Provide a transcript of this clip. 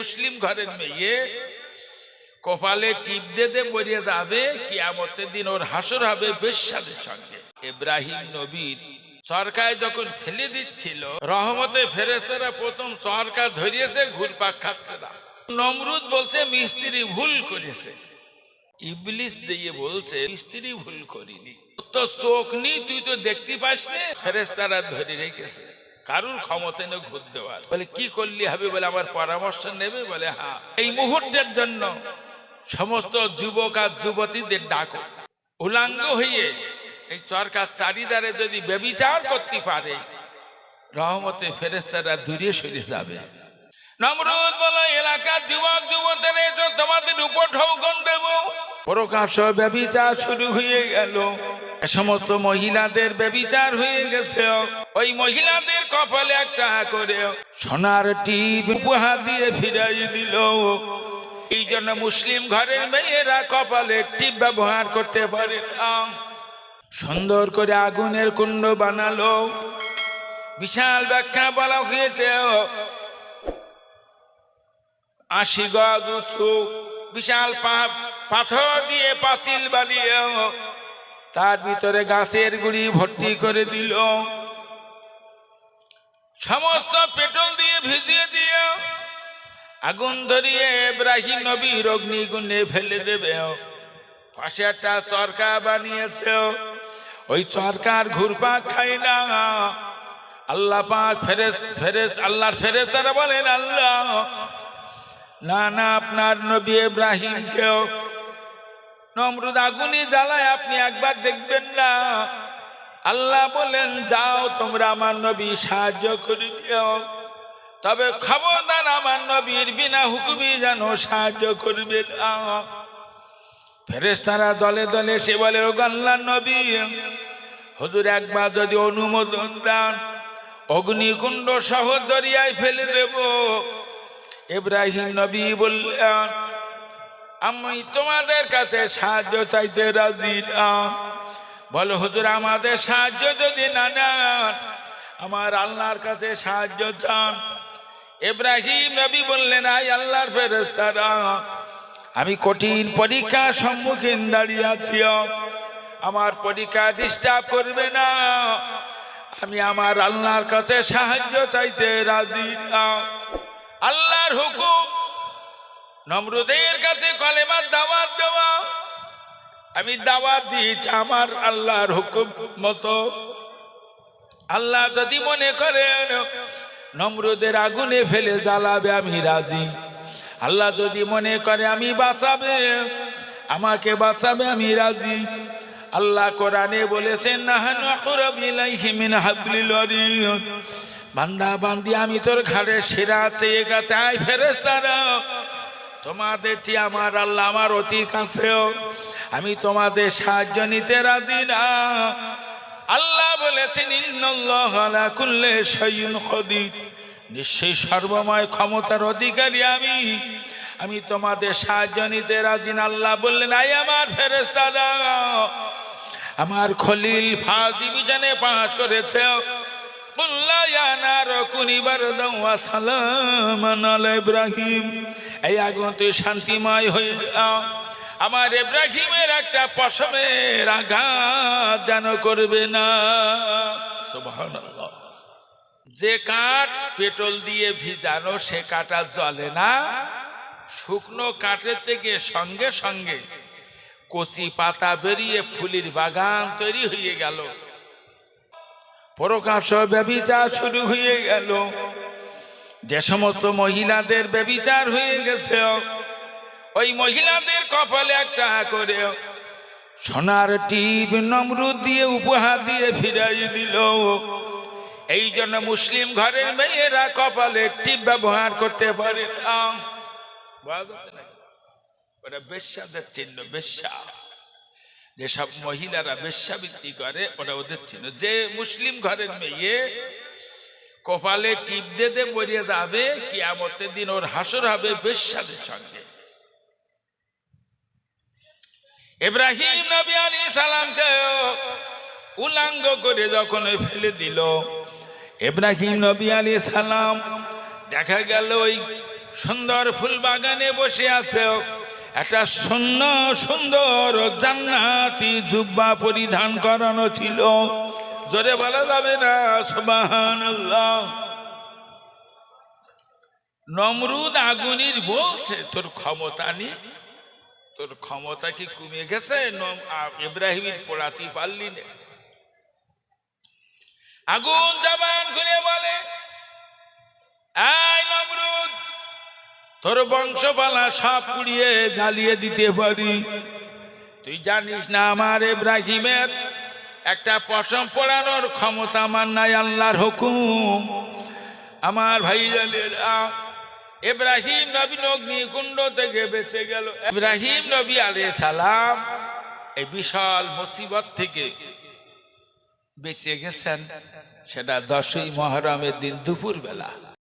মুসলিম ঘরের মেয়ে, কপালে টিপ দিতে মরিয়ে যাবে, কিয়ামতের দিন ওর হাসর হবে বেশ্যাদের সঙ্গে। ইব্রাহিম নবীর সরকার যখন ফেলে দিচ্ছিল, রহমতে ফেরেস্তারা প্রথম সরকার ধরিয়েছে, ঘুরপাক খাচ্ছে না। নমরুদ বলছে, মিস্ত্রি ভুল করেছে। ইবলিস দিয়ে বলছে, মিস্ত্রি ভুল করিনি। তো চোখ নি তুই তো দেখতে পাস নে ফেরেস্তারা ধরে রেখেছে। কারুর ক্ষমতা নেই ঘুর দেওয়ার। বলে, কি করলি হবে বলে, আমার পরামর্শ নেবে? বলে হ্যাঁ। এই মুহূর্তের জন্য সমস্ত যুবক আর যুবতীদের ডাকো। উলাঙ্গ হয়ে এই সরকার চারিদারে যদি ব্যবিচার করতে পারে, রহমতে ফেরেস্তারা দূরে সরে যাবে। নমরুদ বলো, এলাকার যুবক যুবতীর এসো, তোমাদের উপর ঠৌকন দেব। প্রকাশ ব্যবিচার শুরু হয়ে গেল। সমস্ত মহিলাদের ব্যবিচার হয়ে গেছে। ওই মহিলাদের কপালে একটা করে সোনার টিপ উপহার দিয়ে ফিরাই দিল। এই জন্য মুসলিম ঘরের মেয়েরা কপালে টিপ ব্যবহার করতে পারে। সুন্দর করে আগুনের কুণ্ড বানালো। বিশাল ব্যাখ্যা বলা হয়েছে, আশি গজ উঁচু বিশাল পাথর দিয়ে পাঁচিল বানিয়ে তার ভিতরে গাছের গুড়ি ভর্তি করে দিল। সমস্ত পেট্রোল দিয়ে ভিজিয়ে দিয়ে আগুন ধরিয়ে ইব্রাহিম নবীর অগ্নিগুণে ফেলে দেবে। পাশে একটা সরকার বানিয়েছে। ওই সরকার ঘুরপাক খাই না। আল্লাহ পাক ফেরেস ফেরেস আল্লাহর ফেরেস্তারা বলেন, আল্লাহ, না না, আপনার নবী ইব্রাহিমকেও নমরুদ আগুনি জ্বালায় আপনি একবার দেখবেন না। আল্লাহ বলেন, যাও, তোমরা আমার নবী সাহায্য করে দিও তবে খবরদার আমার নবীর বিনা হুকুমি যেন সাহায্য করবে ফেরেস্তারা দলে দলে সে বলে, ও আল্লাহ নবী, হুজুর একবার যদি অনুমোদন দেন, অগ্নিকুণ্ড সহ দরিয়ায় ফেলে দেব। ইব্রাহিম নবী বললেন, আমি তোমাদের কাছে সাহায্য চাইতে রাজি না। বলো, হুজুর, আমাদের সাহায্য যদি না নেন, আমার আল্লাহর কাছে সাহায্য চান। ইব্রাহিম নবী বললেন আই আল্লাহর ফেরেস্তারা আমি কঠিন পরীক্ষার সম্মুখীন দাঁড়িয়ে আছি। আমার পরীক্ষা ডিস্টার্ব করবে না। আমি আমার আল্লাহর কাছে সাহায্য চাইতে রাজি আল্লাহর হুকুম, নমরুদের কাছে দেওয়া আমি দাওয়াত দিয়েছি আমার আল্লাহর হুকুম মতো। আল্লাহ যদি মনে করেন, নম্রদের আগুনে ফেলে জ্বালাবে, আমি রাজি। আল্লাহ যদি মনে করে আমি বাঁচাবে, আমাকে বাঁচাবে, আমি রাজি। আল্লাহ কোরআনে বলেছেন বান্দা, বান্দি, আমি তোর ঘাড়ে সেরা চেয়ে গেছে, আয় ফেরেস্তারা চেয়ে আমার আল্লাহ আমার অতি কাছেও। আমি তোমাদের সাহায্য নিতে রাজি না। আল্লাহ বলেছেন, ইন্নাল্লাহ আলা কুল্লি শাইইন কদির। নিশ্চয়ই সর্বময় ক্ষমতার অধিকারী আমি। আমি তোমাদের সাহায্য নিতে রাজি না। আল্লাহ বললেন আই আমার ফেরেস্তারা আমার খলিল ফার্স্ট ডিভিশনে পাস করেছে। ইব্রাহিম। এই আগুন তুই শান্তিময় হয়ে আমার ইব্রাহিমের একটা পশমের আঘাত যেন করবে না। যে কাঠ পেট্রোল দিয়ে ভিজানো, সে কাটা জ্বলে না। শুকনো কাঠের থেকে সঙ্গে সঙ্গে কচি পাতা বেরিয়ে ফুলির বাগান তৈরি হয়ে গেল। প্রকাশ ব্যবিচার শুরু হয়ে গেল। যে সমস্ত মহিলাদের ব্যবিচার হয়ে গেছে, ওই মহিলাদের কপালে একটা করে সোনার টিপ নমরুদ দিয়ে উপহার দিয়ে ফিরাই দিল। এই জন্য মুসলিম ঘরের মেয়েরা কপালে টিপ ব্যবহার করতে পারে নাকি? বেশ্যাদের চিহ্ন, বেশ্যা। যেসব মহিলারা বেশ্যাবৃত্তি করে, ওরা ওদের ছিল যে মুসলিম ঘরের মেয়ে কপালে টিপ দিতে মরিয়ে যাবে, কিয়ামতের দিন ওর হাসর হবে বেশ্যাদের সঙ্গে। ইব্রাহিম নবী আলী সালামকে উলাঙ্গ করে যখন ফেলে দিল, ইব্রাহিম নবী আলী সালাম দেখা গেল ওই সুন্দর ফুল বাগানে বসে আছে। একটা শূন্য সুন্দর জান্নাতি জুব্বা পরিধান করানো ছিল। জোরে বলা যাবে না? সুবাহান নমরুদ আগুনির বলছে, তোর ক্ষমতা নেই। তোর ক্ষমতা কি কমে গেছে? ইব্রাহিমের পোড়াতে পারলি না। আগুন জবান খুলে বলে নমরুদ তোর বংশপালা সব পুড়িয়ে জ্বালিয়ে দিতে পারি। তুই জানিস না আমার ইব্রাহিমের একটা পশম পড়ানোর ক্ষমতা আমার নাই আল্লাহর হুকুম। আমার ভাই জানেরা, ইব্রাহিম নবী অগ্নিকুণ্ড থেকে বেঁচে গেল। ইব্রাহিম নবী আলে সালাম এই বিশাল মুসিবত থেকে বেঁচে গেছেন। সেটা দশই মহরমের দিন দুপুর বেলা